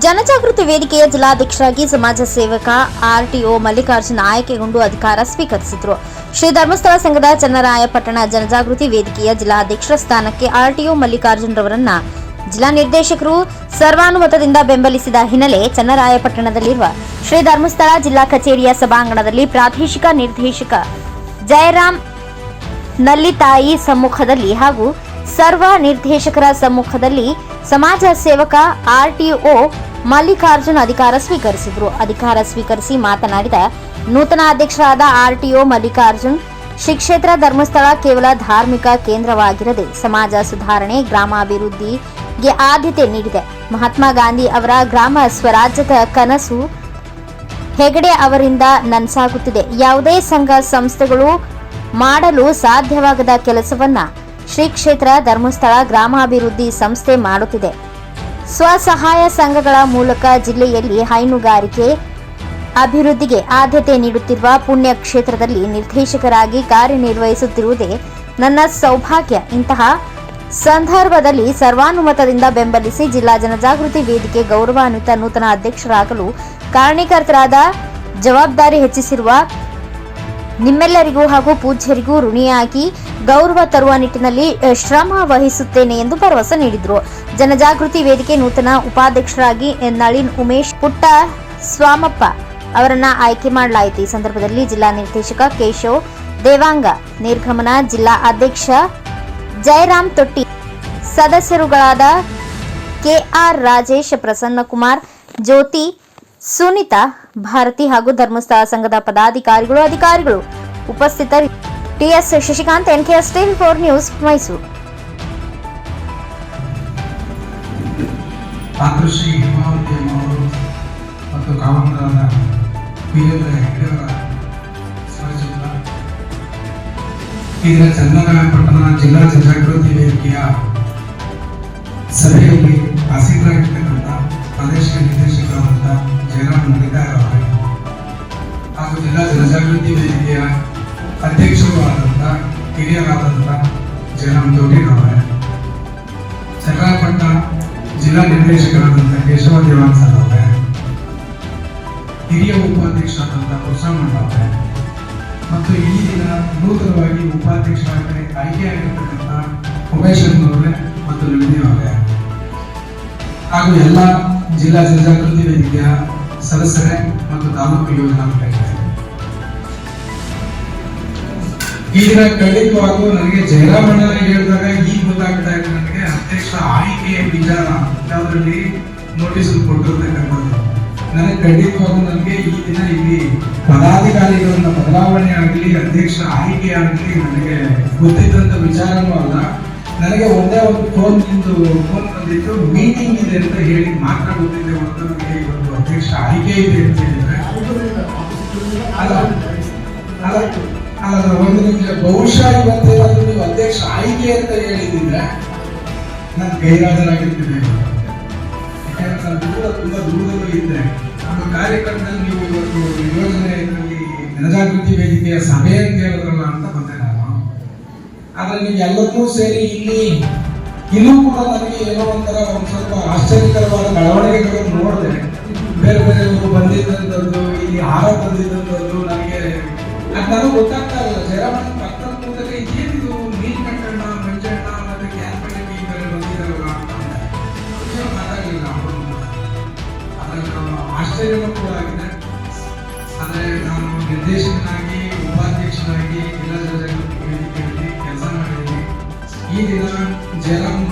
ಜನಜಾಗೃತಿ ವೇದಿಕೆಯ ಜಿಲ್ಲಾಧ್ಯಕ್ಷರಾಗಿ ಸಮಾಜ ಸೇವಕ, ಆರ್ಟಿಒ ಮಲ್ಲಿಕಾರ್ಜುನ ಆಯ್ಕೆಗೊಂಡು ಅಧಿಕಾರ ಸ್ವೀಕರಿಸಿದರು. ಶ್ರೀ ಧರ್ಮಸ್ಥಳ ಸಂಘದ ಚನ್ನರಾಯಪಟ್ಟಣ ಜನಜಾಗೃತಿ ವೇದಿಕೆಯ ಜಿಲ್ಲಾಧ್ಯಕ್ಷರ ಸ್ಥಾನಕ್ಕೆ ಆರ್ಟಿಒ ಮಲ್ಲಿಕಾರ್ಜುನ್ ರವರನ್ನ ಜಿಲ್ಲಾ ನಿರ್ದೇಶಕರು ಸರ್ವಾನುಮತದಿಂದ ಬೆಂಬಲಿಸಿದ ಹಿನ್ನೆಲೆ ಚನ್ನರಾಯಪಟ್ಟಣದಲ್ಲಿರುವ ಶ್ರೀ ಧರ್ಮಸ್ಥಳ ಜಿಲ್ಲಾ ಕಚೇರಿಯ ಸಭಾಂಗಣದಲ್ಲಿ ಪ್ರಾದೇಶಿಕ ನಿರ್ದೇಶಕ ಜಯರಾಮ್ ನಲ್ಲಿತಾಯಿ ಸಮ್ಮುಖದಲ್ಲಿ ಹಾಗೂ ಸರ್ವ ನಿರ್ದೇಶಕರ ಸಮ್ಮುಖದಲ್ಲಿ ಸಮಾಜ ಸೇವಕ ಆರ್ಟಿಒ ಮಲ್ಲಿಕಾರ್ಜುನ್ ಅಧಿಕಾರ ಸ್ವೀಕರಿಸಿದರು. ಅಧಿಕಾರ ಸ್ವೀಕರಿಸಿ ಮಾತನಾಡಿದ ನೂತನ ಅಧ್ಯಕ್ಷರಾದ ಆರ್ಟಿಒ ಮಲ್ಲಿಕಾರ್ಜುನ್, ಶ್ರೀ ಕ್ಷೇತ್ರ ಧರ್ಮಸ್ಥಳ ಕೇವಲ ಧಾರ್ಮಿಕ ಕೇಂದ್ರವಾಗಿರದೆ ಸಮಾಜ ಸುಧಾರಣೆ, ಗ್ರಾಮಾಭಿವೃದ್ಧಿಗೆ ಆದ್ಯತೆ ನೀಡಿದೆ. ಮಹಾತ್ಮ ಗಾಂಧಿ ಅವರ ಗ್ರಾಮ ಸ್ವರಾಜ್ಯದ ಕನಸು ಹೆಗಡೆ ಅವರಿಂದ ನನ್ಸಾಗುತ್ತಿದೆ. ಯಾವುದೇ ಸಂಘ, ಸಂಸ್ಥೆಗಳು ಮಾಡಲು ಸಾಧ್ಯವಾಗದ ಕೆಲಸವನ್ನ ಶ್ರೀ ಕ್ಷೇತ್ರ ಧರ್ಮಸ್ಥಳ ಗ್ರಾಮಾಭಿವೃದ್ಧಿ ಸಂಸ್ಥೆ ಮಾಡುತ್ತಿದೆ. ಸ್ವಸಹಾಯ ಸಂಘಗಳ ಮೂಲಕ ಜಿಲ್ಲೆಯಲ್ಲಿ ಹೈನುಗಾರಿಕೆ ಅಭಿವೃದ್ಧಿಗೆ ಆದ್ಯತೆ ನೀಡುತ್ತಿರುವ ಪುಣ್ಯ ಕ್ಷೇತ್ರದಲ್ಲಿ ನಿರ್ದೇಶಕರಾಗಿ ಕಾರ್ಯನಿರ್ವಹಿಸುತ್ತಿರುವುದೇ ನನ್ನ ಸೌಭಾಗ್ಯ. ಇಂತಹ ಸಂದರ್ಭದಲ್ಲಿ ಸರ್ವಾನುಮತದಿಂದ ಬೆಂಬಲಿಸಿ ಜಿಲ್ಲಾ ಜನಜಾಗೃತಿ ವೇದಿಕೆ ಗೌರವಾನ್ವಿತ ನೂತನ ಅಧ್ಯಕ್ಷರಾಗಲು ಕಾರಣೀಕರ್ತರಾದ ಜವಾಬ್ದಾರಿ ಹೆಚ್ಚಿಸಿರುವ ನಿಮ್ಮೆಲ್ಲರಿಗೂ ಹಾಗೂ ಪೂಜ್ಯರಿಗೂ ಋಣಿಯಾಗಿ ಗೌರವ ತರುವ ನಿಟ್ಟಿನಲ್ಲಿ ಶ್ರಮ ವಹಿಸುತ್ತೇನೆ ಎಂದು ಭರವಸೆ ನೀಡಿದರು ಜನಜಾಗೃತಿ ವೇದಿಕೆ ನೂತನ ಉಪಾಧ್ಯಕ್ಷರಾಗಿ. ನಳಿನ್ ಉಮೇಶ್ ಪುಟ್ಟ ಸ್ವಾಮಪ್ಪ ಅವರನ್ನ ಆಯ್ಕೆ ಮಾಡಲಾಯಿತು ಈ ಸಂದರ್ಭದಲ್ಲಿ ಜಿಲ್ಲಾ ನಿರ್ದೇಶಕ ಕೇಶವ್ ದೇವಾಂಗ, ನಿರ್ಗಮನ ಜಿಲ್ಲಾ ಅಧ್ಯಕ್ಷ ಜಯರಾಮ್ ತೊಟ್ಟಿ, ಸದಸ್ಯರುಗಳಾದ ಕೆಆರ್ ರಾಜೇಶ್, ಪ್ರಸನ್ನಕುಮಾರ್, ಜ್ಯೋತಿ, ಸುನೀತಾ ಭಾರತಿ ಹಾಗೂ ಧರ್ಮಸ್ಥಳ ಸಂಘದ ಪದಾಧಿಕಾರಿಗಳು, ಅಧಿಕಾರಿಗಳು ಉಪಸ್ಥಿತರು. T S Shashikanth, N K S TV four news, Mysuru. ಆಕೃಷಿ Hemavathi ಅವರು ಮತ್ತು ಕಾಮಂಗರಾದ ವೀರೇಂದ್ರ ಹೆಗ್ಡೆಯವರ ಸ್ವರಚಿತ್ರ. ಇದರ ಚನ್ನರಾಯಪಟ್ಟಣ ಜಿಲ್ಲಾ ಜನಜಾಗೃತಿ ವೇದಿಕೆಯ ಸಭೆಯಲ್ಲಿ ಹಸಿರಾಗಿರ್ತಕ್ಕಂಥ ನಿರ್ದೇಶಕರಾದಂಥ ನಡಿಗಾರ್ ಅವರೇ ಹಾಗೂ ಜಿಲ್ಲಾ ಜನಜಾಗೃತಿ ವೇದಿಕೆಯ ಅಧ್ಯಕ್ಷರು ಆದಂಥ ಹಿರಿಯರಾದಂಥ ಜಯರಾಮ್ ದೊಡ್ಡಿರವರೇ ಚನ್ನರಾಯಪಟ್ಟಣ ಜಿಲ್ಲಾ ನಿರ್ದೇಶಕರಾದಂಥ ಕೇಶವ ದೇವಾನ್ ಸರ್ ಅವರೇ ಹಿರಿಯ ಉಪಾಧ್ಯಕ್ಷರಾದಂಥ ಕುಸಾಮಣ್ಣ ಅವರೇ ಮತ್ತು ಈ ದಿನ ನೂತನವಾಗಿ ಉಪಾಧ್ಯಕ್ಷರಾಗಿ ಆಯ್ಕೆಯಾಗಿರ್ತಕ್ಕಂಥ ಉಮೇಶ್ ಅವರೇ ಮತ್ತು ಅವರೇ ಹಾಗೂ ಎಲ್ಲ ಜಿಲ್ಲಾ ಜನಜಾಗೃತಿ ವೇದಿಕೆಯ ಸದಸ್ಯರೇ ಮತ್ತು ತಾಲೂಕು ಯೋಜನಾ ಈ ದಿನ ಖಂಡಿತವಾಗೂ ನನಗೆ ಜಯರಾಮಣ್ಣ ಹೇಳಿದಾಗ ಈಗ ಗೊತ್ತಾಗ್ತಾ ಇದೆ ನನಗೆ ಅಧ್ಯಕ್ಷ ಆಯ್ಕೆಯ ವಿಚಾರ ಯಾವುದರಲ್ಲಿ ನೋಟಿಸ್ ಕೊಟ್ಟಿರ್ತಕ್ಕಂಥದ್ದು. ನನಗೆ ಖಂಡಿತವಾಗೂ ನನಗೆ ಈ ದಿನ ಇಲ್ಲಿ ಪದಾಧಿಕಾರಿಗಳನ್ನ ಬದಲಾವಣೆ ಆಗಲಿ, ಅಧ್ಯಕ್ಷ ಆಯ್ಕೆ ಆಗಲಿ ನನಗೆ ಗೊತ್ತಿದ್ದಂಥ ವಿಚಾರನೂ ಅಲ್ಲ. ನನಗೆ ಒಂದೇ ಒಂದು ಫೋನ್ ನಿಂದು ಫೋನ್ ಬಂದಿತ್ತು. ಮೀಟಿಂಗ್ ಇದೆ ಅಂತ ಹೇಳಿ ಮಾತ್ರ ಗೊತ್ತಿದೆ ಹೊರತು ನನಗೆ ಅಧ್ಯಕ್ಷ ಇದೆ ಅಂತ ಹೇಳಿದ್ರೆ, ಅಲ್ಲ ಅಲ್ಲ ಅಲ್ಲ ಒಂದು ನಿಮಗೆ ಬಹುಶಃ ಇವತ್ತೇನಾದ್ರೂ ನೀವು ಅಧ್ಯಕ್ಷ ಆಯ್ಕೆ ಅಂತ ಹೇಳಿದ್ರೆ ನಾನು ಗೈರಾಜರಾಗಿರ್ತೀನಿ. ಯಾಕಂದ್ರೆ ನಾನು ದೂರ ತುಂಬ ದೂರದಲ್ಲಿ ಇದ್ದೆ. ನಮ್ಮ ಕಾರ್ಯಕ್ರಮದಲ್ಲಿ ನೀವು ಇವತ್ತು ಯೋಜನೆ ಜನಜಾಗೃತಿ ವೇದಿಕೆಯ ಸಭೆ ಅಂತ ಹೇಳಿದ್ರಲ್ಲ ಅಂತ ಬಂದೆ ನಾನು. ಆದರೆ ನೀವು ಎಲ್ಲರೂ ಸೇರಿ ಇಲ್ಲಿ ಇನ್ನೂ ಕೂಡ ನನಗೆ ಏನೋ ಒಂಥರ, ಒಂದು ಸ್ವಲ್ಪ ಆಶ್ಚರ್ಯಕರವಾದ ಬೆಳವಣಿಗೆಗಳನ್ನು ನೋಡಿದೆ. ಬೇರೆ ಬೇರೆಯವರು ಬಂದಿದ್ದಂಥದ್ದು, ಇಲ್ಲಿ ಹಾರ ತಂದಿದ್ದಂಥದ್ದು ನನಗೆ ಅದು ಗೊತ್ತಾಗ್ತಾ ಇಲ್ಲ. ಜಯರಾಮನ್ ಪಕ್ಕದ ಕೂತಲ್ಲಿ ಏನಿದು ನೀಲಕಂಠಣ್ಣ ಮಂಜಣ್ಣ ಮತ್ತೆ ಕ್ಯಾನ್ಪಲ್ಲಿ ಈ ಬೇರೆ ಬಂದಿದ್ದಾರಲ್ಲ ಮಾತಾಡಲಿಲ್ಲ ಅವರು ಅದರ ಕೂಡ ಆಗಿದೆ. ಆದರೆ ನಾನು ನಿರ್ದೇಶಕನಾಗಿ, ಉಪಾಧ್ಯಕ್ಷನಾಗಿ ಜನಜಾಗೃತಿ ವೇದಿಕೆಯಲ್ಲಿ ಕೆಲಸ ಮಾಡಿದ್ದೀನಿ. ಈ ದಿನ ಜಯರಾಮ್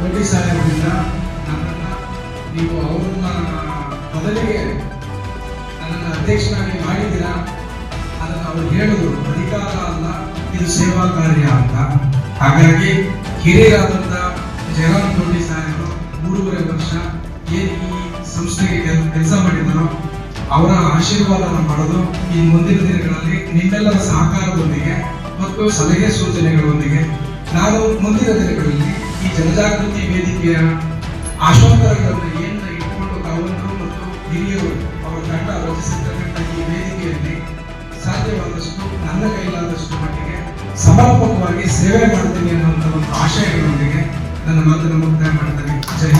ದೊಡ್ಡಿ ಸಾಹೇಬರಿಂದ ನನ್ನನ್ನು ನೀವು ಅವ್ರನ್ನ ಮೊದಲಿಗೆ ನನ್ನನ್ನು ಅಧ್ಯಕ್ಷನಾಗಿ ಮಾಡಿದ್ದೀರಾ? ಅದನ್ನು ಅವರು ಹೇಳಿದ್ರು ಅಧಿಕಾರ ಅಲ್ಲ, ಇದು ಸೇವಾ ಕಾರ್ಯ ಅಂತ. ಹಾಗಾಗಿ ಹಿರಿಯರಾದಂಥ ಜಯರಾಮ್ ದೊಡ್ಡಿ ಸಾಹೇಬರು ಮೂರುವರೆ ವರ್ಷ ಏನು ಈ ಸಂಸ್ಥೆಗೆ ಕೆಲಸ ಮಾಡಿದರೋ ಅವರ ಆಶೀರ್ವಾದವನ್ನು ಪಡೆದು ಈ ಮುಂದಿನ ದಿನಗಳಲ್ಲಿ ನಿಮ್ಮೆಲ್ಲರ ಸಹಕಾರದೊಂದಿಗೆ ಮತ್ತು ಸಲಹೆ ಸೂಚನೆಗಳೊಂದಿಗೆ. ನಾನು ಮುಂದಿನ ದಿನಗಳಲ್ಲಿ ಈ ಜನಜಾಗೃತಿ ವೇದಿಕೆಯ ಆಶ್ವ ಹಿರಿಯರು ಅವರ ತಂಡ ರಚಿಸಿರ್ತಕ್ಕಂಥ ಈ ವೇದಿಕೆಯಲ್ಲಿ ಸಾಧ್ಯವಾದಷ್ಟು, ನನ್ನ ಕೈಲಾದಷ್ಟು ಮಟ್ಟಿಗೆ ಸಮರ್ಪಕವಾಗಿ ಸೇವೆ ಮಾಡ್ತೀನಿ ಅನ್ನುವಂಥ ಒಂದು ಆಶಯಗಳೊಂದಿಗೆ ನನ್ನ ಮಾತನ್ನು ಮುಕ್ತಾಯ ಮಾಡ್ತೇನೆ. ಜೈ